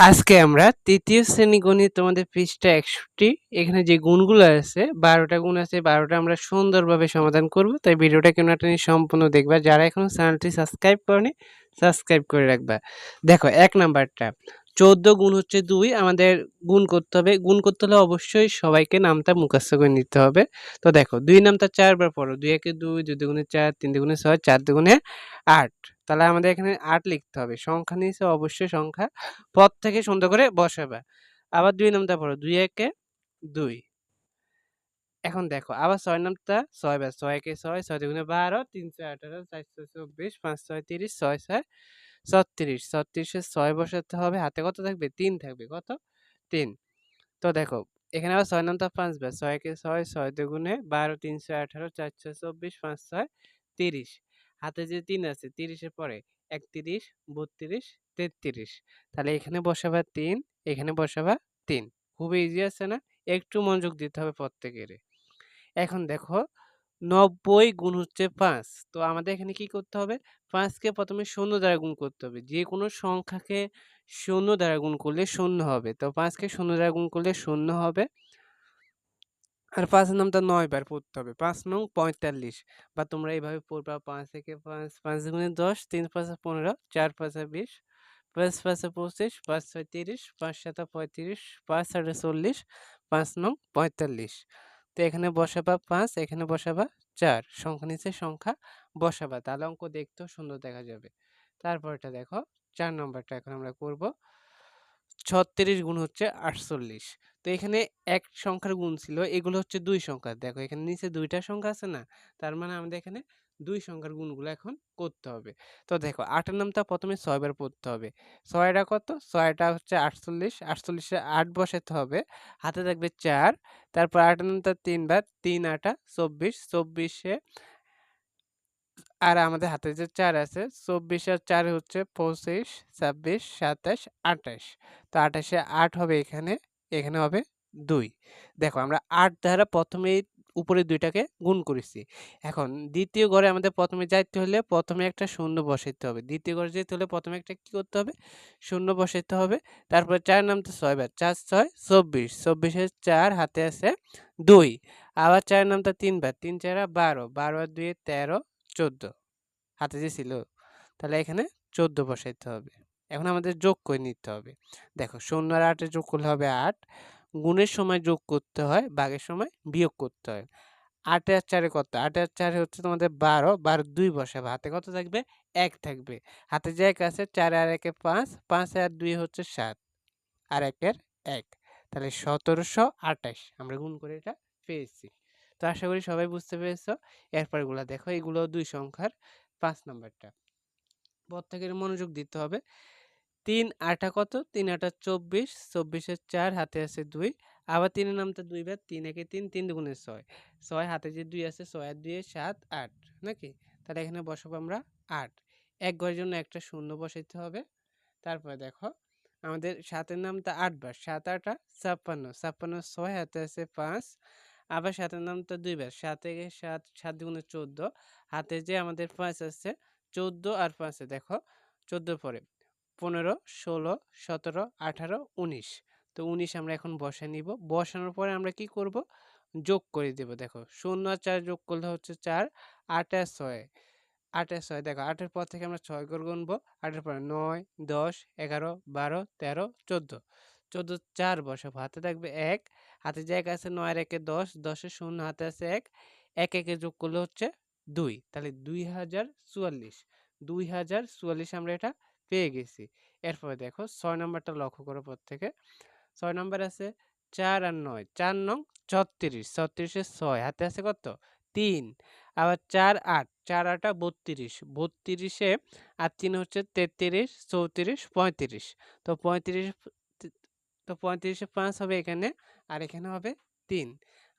আজকে আমরা তৃতীয় শ্রেণি গণিত তোমাদের পৃষ্ঠা একষট্টি। এখানে যে গুণগুলো আছে, বারোটা গুণ আছে, বারোটা আমরা সুন্দরভাবে সমাধান করব। তাই ভিডিওটা কেন একটা সম্পূর্ণ দেখবা। যারা এখনও চ্যানেলটি সাবস্ক্রাইব করেনি, সাবস্ক্রাইব করে রাখবা। দেখো, এক নাম্বারটা। চোদ্দ গুণ হচ্ছে দুই, আমাদের গুণ করতে হবে। গুণ করতে হলে অবশ্যই সবাইকে নামটা মুখস্থ করে নিতে হবে। তো দেখো, দুই নামটা চারবার পড়ো। দুই একে দুই দুই দুগুণে চার, তিন দুগুণে ছয়, চার দুগুণে আট। তাহলে আমাদের এখানে আট লিখতে হবে। সংখ্যা নিয়েছে অবশ্যই সংখ্যা। পদ থেকে সুন্দর করে বসাবে। আবার দুই নামটা পড়ো। দুই একে দুই। এখন দেখো, আবার ছয় নামটা ছয় বার ছয় একে ছয় ছয় দুগুণে বারো, তিন ছয় আঠারো চার ছয় চব্বিশ, পাঁচ ছয় তিরিশ, ছয় ছয় ছত্রিশ, ছত্রিশে ছয় বসাতে হবে, হাতে কত থাকবে? তিন থাকবে, কত? তিন। তো দেখো, এখানে আবার ছয় নামটা পাঁচ বার ছয় একে ছয় ছয় দুগুণে বারো, তিন, ছয়, আঠারো, চার, ছয়, চব্বিশ, পাঁচ, ছয়, তিরিশ। হাতে যে তিন আছে, তিরিশের পরে একত্রিশ, বত্রিশ, তেত্রিশ। তাহলে এখানে বসাবা তিন, এখানে বসাবা তিন। খুবই ইজি আছে না? একটু মনোযোগ দিতে হবে প্রত্যেকের এখন দেখো নব্বই গুণ হচ্ছে পাঁচ। তো আমাদের এখানে কি করতে হবে? পাঁচকে প্রথমে শূন্য দ্বারা গুণ করতে হবে। যে কোনো সংখ্যাকে শূন্য দ্বারা গুণ করলে শূন্য হবে। তো পাঁচকে শূন্য দ্বারা গুণ করলে শূন্য হবে। আর পাঁচের নামটা নয় বার পড়তে হবে। পাঁচ নং পঁয়তাল্লিশ। বা তোমরা এইভাবে পড়বা, পাঁচ থেকে পাঁচ পাঁচ গুণে দশ, তিন পাঁচে পনেরো, চার পাঁচে বিশ, পাঁচ পাঁচে পঁচিশ, পাঁচ ছয় তিরিশ, পাঁচ সাতা পঁয়ত্রিশ, পাঁচ আটে চল্লিশ, পাঁচ নং পঁয়তাল্লিশ। তো এখানে বসাবা পাঁচ, এখানে বসাবা চার। সংখ্যা নিচে সংখ্যা বসাবা, তাহলে অঙ্ক দেখতেও সুন্দর দেখা যাবে। তারপরটা দেখো, চার নম্বরটা এখন আমরা করব। ছত্রিশ গুণ হচ্ছে আটচল্লিশ। তো এখানে এক সংখ্যার গুণ ছিল, এগুলো হচ্ছে দুই সংখ্যা। দেখো এখানে নিচে দুইটা সংখ্যা আছে না? তার মানে আমাদের এখানে দুই সংখ্যার গুণগুলো এখন করতে হবে। তো দেখো, আটের নামটা প্রথমে ছয়বার পড়তে হবে। ছয়টা কত? ছয়টা হচ্ছে আটচল্লিশ। আটচল্লিশে আট বসাতে হবে। হাতে থাকবে চার। তারপর আটের নামটা তিনবার। তিন, আটা চব্বিশ। চব্বিশে আর আমাদের হাতে যে চার আছে চব্বিশ আর চার হচ্ছে পঁচিশ, ছাব্বিশ, সাতাশ, আঠাশ। তো আঠাশে আট হবে এখানে। এখানে হবে দুই। দেখো, আমরা আট দ্বারা প্রথমেই উপরে দুইটাকে গুণ করেছি। এখন দ্বিতীয় ঘরে আমাদের প্রথমে যাইতে হলে প্রথমে একটা শূন্য বসাইতে হবে। দ্বিতীয় ঘরে যেতে হলে প্রথমে একটা কি করতে হবে? শূন্য বসাইতে হবে। তারপর চার নামতে ছয় বার। চার, ছয়, চব্বিশ। চব্বিশের চার হাতে আছে দুই। আবার চার নামটা তিনবার তিন, চারা বারো। বারো, আর দুই তেরো, চোদ্দ। হাতে যে ছিল, তাহলে এখানে চোদ্দ বসাইতে হবে। এখন আমাদের যোগ করে নিতে হবে। দেখো, শূন্য আর আটে যোগ করলে হবে আট। গুণের সময় যোগ করতে হয়, বাঘের সময় বিয়োগ করতে হয়। আটে আর চারে কত? আটে আর চারে হচ্ছে তোমাদের বারো বারো দুই বসাবে হাতে কত থাকবে? এক থাকবে। হাতে যে এক আছে, চারে আর একে পাঁচ পাঁচ আর দুই হচ্ছে সাত, আর একের এক। তাহলে সতেরোশো আঠাশ, আমরা গুণ করে এটা পেয়েছি। তো আশা করি সবাই বুঝতে পেরেছ। এরপরগুলো দেখো এগুলো দুই সংখ্যার পাঁচ নাম্বারটা। প্রত্যেকের মনোযোগ দিতে হবে। তিন, আটা কত? তিন, আটা চব্বিশ, চব্বিশের চার, হাতে আছে দুই। আবার তিনের নামটা দুইবার, তিন একে তিন তিন দুগুণে ছয়। ছয় হাতে যে দুই আছে, ছয় আর দুই সাত, আট, নাকি? তাহলে এখানে বসাবো আমরা আট। এক ঘরের জন্য একটা শূন্য বসাইতে হবে। তারপরে দেখো, আমাদের সাতের নামটা আটবার, সাত, আটা, ছাপ্পান্ন। ছাপ্পান্ন, ছয়, হাতে আছে পাঁচ। আবার সাতের নামটা দুইবার, সাত সাত সাত দুগুণে চোদ্দ। হাতে যে আমাদের পাঁচ আছে, চোদ্দ আর পাঁচে দেখো চোদ্দোর পরে। পনেরো, ষোলো, সতেরো, আঠারো, উনিশ। তো উনিশ আমরা এখন বসে নিব। বসানোর পরে আমরা কি করব? যোগ করে দেব। দেখো, শূন্য চার যোগ করলে হচ্ছে চার, আট ছয়। আট ছয়, দেখো, আটের পর থেকে আমরা ছয় করে গুনবো। আটের পরে নয়, দশ, এগারো, বারো, তেরো, চোদ্দ। চোদ্দ, চার বসাবো। হাতে থাকবে এক। হাতে যে এক আছে নয় একে দশ দশের শূন্য, হাতে আছে এক। এক, একে যোগ করলে হচ্ছে দুই। তাহলে দুই হাজার চুয়াল্লিশ। দুই হাজার চুয়াল্লিশ আমরা এটা পেয়ে গেছি। এরপরে দেখো ছয় নম্বরটা লক্ষ্য করো থেকে ছয় নম্বর আছে চার আর নয়। চার নং ছত্রিশ। ছত্রিশে ছয়। হাতে আছে কত? তিন। আবার চার আট। চার আটা বত্রিশ। বত্রিশে আর তিন হচ্ছে তেত্রিশ, চৌত্রিশ, পঁয়ত্রিশ। তো পঁয়ত্রিশ, তো পঁয়ত্রিশে পাঁচ হবে এখানে। আর এখানে হবে তিন।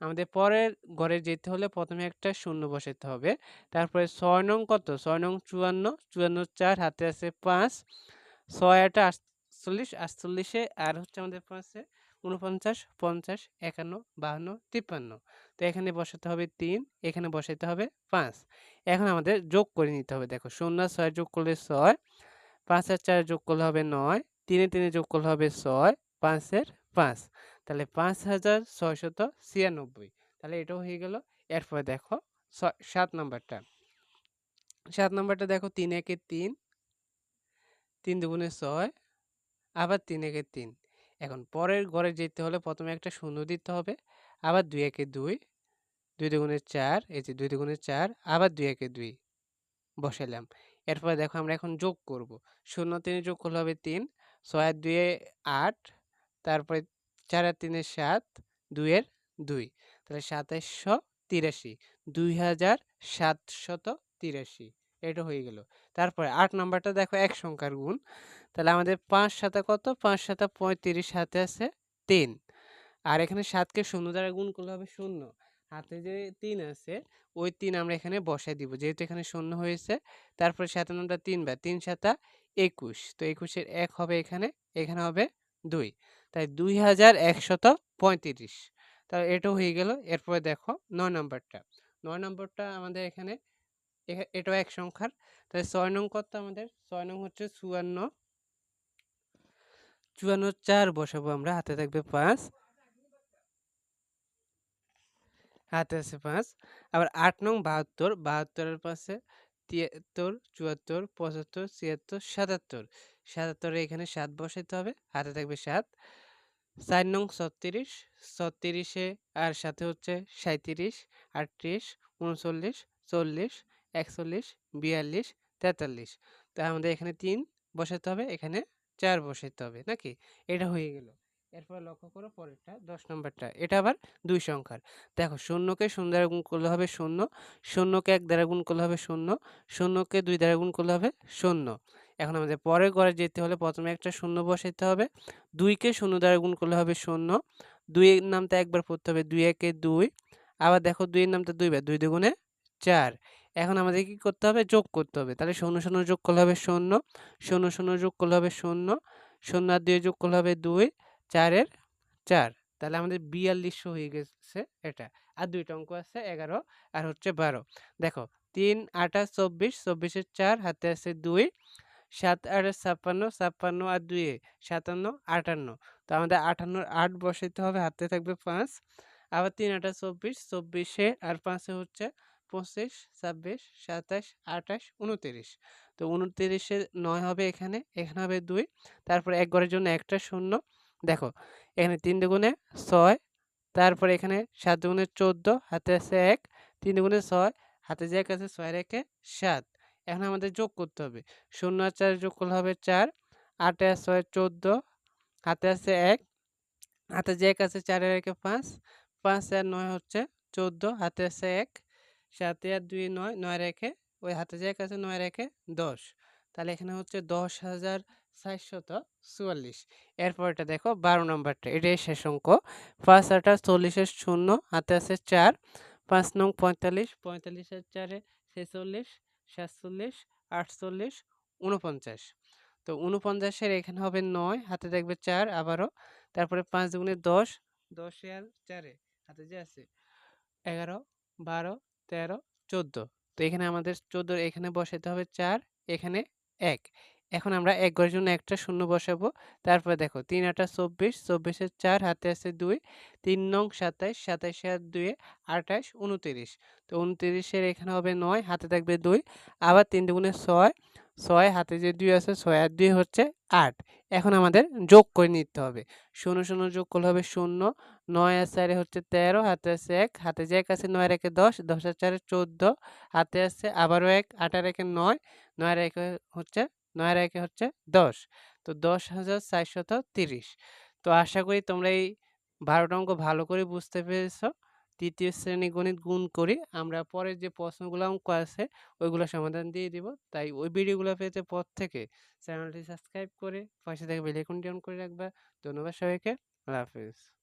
আমাদের পরের ঘরে যেতে হলে প্রথমে একটা শূন্য বসাতে হবে। তারপরে ছয় নং কত? ছয় নং চুয়ান্ন চুয়ান্ন চার, হাতে আছে পাঁচ, ছয় আটা, আটচল্লিশ, আটচল্লিশে আর হচ্ছে আমাদের পাঁচে উনপঞ্চাশ পঞ্চাশ, একান্ন, বাহান্ন, তিপ্পান্ন। তো এখানে বসাতে হবে তিন, এখানে বসাতে হবে পাঁচ। এখন আমাদের যোগ করে নিতে হবে। দেখো শূন্য ছয় যোগ করলে ছয়, পাঁচ আর চার যোগ করলে হবে নয়, তিনে তিনে যোগ করলে হবে ছয়, পাঁচের পাঁচ। তাহলে পাঁচ হাজার ছয়শত ছিয়ানব্বই। তাহলে এটাও হয়ে গেল। এরপরে দেখো সাত নম্বরটা। সাত নম্বরটা দেখো তিন একে তিন তিন দুগুণে ছয়, আবার তিন একে তিন। এখন পরের ঘরে যেতে হলে প্রথমে একটা শূন্য দিতে হবে, আবার দুই একে দুই দুই দুগুণে চার, এই যে দুই দুগুণে চার, আবার দুই একে দুই বসালাম এরপরে দেখো আমরা এখন যোগ করব। শূন্য তিনে যোগ করলে হবে তিন, ছয় দুয়ে আট, তারপরে চার আর তিনে সাত, দুইয়ের দুই। তাহলে সাতাইশশো তিরাশি দুই হাজার সাতশত তিরাশি, এটা হয়ে গেল। তারপরে আট নাম্বারটা দেখো এক সংখ্যার গুণ। তাহলে আমাদের পাঁচ সাথে কত? পাঁচ সাথে পঁয়ত্রিশ হাতে আছে তিন। আর এখানে সাতকে শূন্য দ্বারা গুণ করলে হবে শূন্য। হাতে যে তিন আছে, ওই তিন আমরা এখানে বসাই দিব। যেহেতু এখানে শূন্য হয়েছে, তারপরে সাতের নামটা তিনবার তিন সাতা একুশ। তো একুশের এক হবে এখানে এখানে হবে দুই। তাই দুই হাজার একশত পঁয়ত্রিশ। তাহলে এটাও হয়ে গেল। এরপরে দেখো নয় নম্বরটা। নয় নম্বরটা আমাদের এখানে এটাও এক সংখ্যার। তাহলে ছয় নং কত আমাদের? ছয় নং হচ্ছে চুয়ান্ন। চুয়ান্ন চার বসাবো আমরা। হাতে থাকবে পাঁচ। হাতে আছে পাঁচ। আবার আট নং বাহাত্তর। বাহাত্তরের পাশে তিয়াত্তর, চুয়াত্তর, পঁচাত্তর, ছিয়াত্তর, সাতাত্তর। সাতাত্তরে এখানে সাত বসাইতে হবে। হাতে থাকবে সাত। চার নং ছত্রিশ, ছত্রিশে আর সাথে হচ্ছে সাঁত্রিশ আটত্রিশ, উনচল্লিশ, চল্লিশ, একচল্লিশ, বিয়াল্লিশ, তেতাল্লিশ। তো আমাদের এখানে তিন বসাতে হবে, এখানে চার বসাতে হবে, নাকি? এটা হয়ে গেল। এরপর লক্ষ্য করো পরেরটা, দশ নম্বরটা। এটা আবার দুই সংখ্যার। দেখো, শূন্যকে শূন্য দ্বারা গুণ করলে হবে শূন্য, শূন্যকে এক দ্বারা গুণ করলে হবে শূন্য, শূন্যকে দুই দ্বারা গুণ করলে হবে শূন্য। এখন আমাদের পরের ঘরে যেতে হলে প্রথমে একটা শূন্য বসাইতে হবে। দুইকে শূন্য দ্বারা গুণ করলে হবে শূন্য। দুইয়ের নামটা একবার পড়তে হবে, দুই একে দুই। আবার দেখো দুইয়ের নামটা দুইবার দুই দুগুণে চার। এখন আমাদের কি করতে হবে? যোগ করতে হবে। তাহলে শূন্য শূন্য যোগ করলে হবে শূন্য। শূন্য শূন্য যোগ করলে হবে শূন্য। শূন্য আর দুই যোগ করলে হবে দুই। চারের চার। তাহলে আমাদের বিয়াল্লিশশো হয়ে গেছে এটা। আর দুইটা অঙ্ক আছে, এগারো আর হচ্ছে বারো। দেখো, তিন, আঠাশ, চব্বিশ, চব্বিশের চার, হাতে আছে দুই। সাত আট ছাপ্পান্ন ছাপ্পান্ন আর দুয়ে সাতান্ন, আটান্ন। তো আমাদের আটান্নর আট বসাইতে হবে, হাতে থাকবে পাঁচ। আবার তিন আটা চব্বিশ, চব্বিশে আর পাঁচে হচ্ছে পঁচিশ, ছাব্বিশ, সাতাশ আঠাশ উনতিরিশ। তো উনতিরিশে নয় হবে এখানে এখানে হবে দুই। তারপর এক ঘরের জন্য একটা শূন্য। দেখো, এখানে তিন দুগুণে ছয়, তারপরে এখানে সাত দুগুণে চোদ্দ, হাতে আছে এক। তিন দুগুণে ছয়, হাতে যে এক আছে ছয় রেখে সাত। এখন আমাদের যোগ করতে হবে। শূন্য আর চার যোগ করলে হবে চার, আটে ছয় চোদ্দ, হাতে আছে এক, হাতে যে এক আছে চারে রেখে পাঁচ পাঁচ আর নয় হচ্ছে চোদ্দ, হাতে আছে এক, সাতে আর দুই নয় নয় রেখে ওই হাতে যে এক আছে নয় রেখে দশ। তাহলে এখানে হচ্ছে দশ হাজার চারশত চুয়াল্লিশ। এরপরটা দেখো বারো নম্বরটা, এটাই শেষ অঙ্ক। পাঁচ আটা চল্লিশের শূন্য, হাতে আছে চার, পাঁচ নং পঁয়তাল্লিশ পঁয়তাল্লিশের চারে ছেচল্লিশ সাতচল্লিশ আটচল্লিশ উনপঞ্চাশ তো উনপঞ্চাশের এখানে হবে নয়, হাতে দেখবে চার আবারও। তারপরে পাঁচ দুগুণে দশ, দশে আর চারে হাতে যে আছে এগারো, বারো, তেরো, চোদ্দ। তো এখানে আমাদের চোদ্দোর এখানে বসাতে হবে চার, এখানে এক। এখন আমরা এক ঘরের জন্য একটা শূন্য বসাবো। তারপরে দেখো, তিন আটা চব্বিশ, চব্বিশের চার, হাতে আছে দুই, তিন নং সাতাইশ, সাতাইশে আর দুয়ে আঠাশ উনতিরিশ। তো উনতিরিশের এখানে হবে নয়, হাতে থাকবে দুই, আবার তিন দুগুণে ছয় ছয় হাতে যে দুই আছে, ছয় আর দুই হচ্ছে আট। এখন আমাদের যোগ করে নিতে হবে। শূন্য শূন্য যোগ করলে হবে শূন্য, নয় আর চারে হচ্ছে তেরো, হাতে আছে এক, হাতে যে এক আছে নয় রেখে দশ দশ আর চারে চোদ্দ, হাতে আছে আবারও এক, আট আর একে নয় নয় রেখে হচ্ছে নয় একে হচ্ছে দশ। তো দশ হাজার চারশত তিরিশ। তো আশা করি তোমরা এই বারোটা অঙ্ক ভালো করে বুঝতে পেরেছ। তৃতীয় শ্রেণি গণিত গুণ করি আমরা পরের যে প্রশ্নগুলো অঙ্ক আছে, ওইগুলো সমাধান দিয়ে দিব। তাই ওই ভিডিওগুলো পেতে পর থেকে চ্যানেলটি সাবস্ক্রাইব করে পাশে থেকে বেলাইকনটি অন করে রাখবা। ধন্যবাদ সবাইকে। আল্লাহ হাফিজ।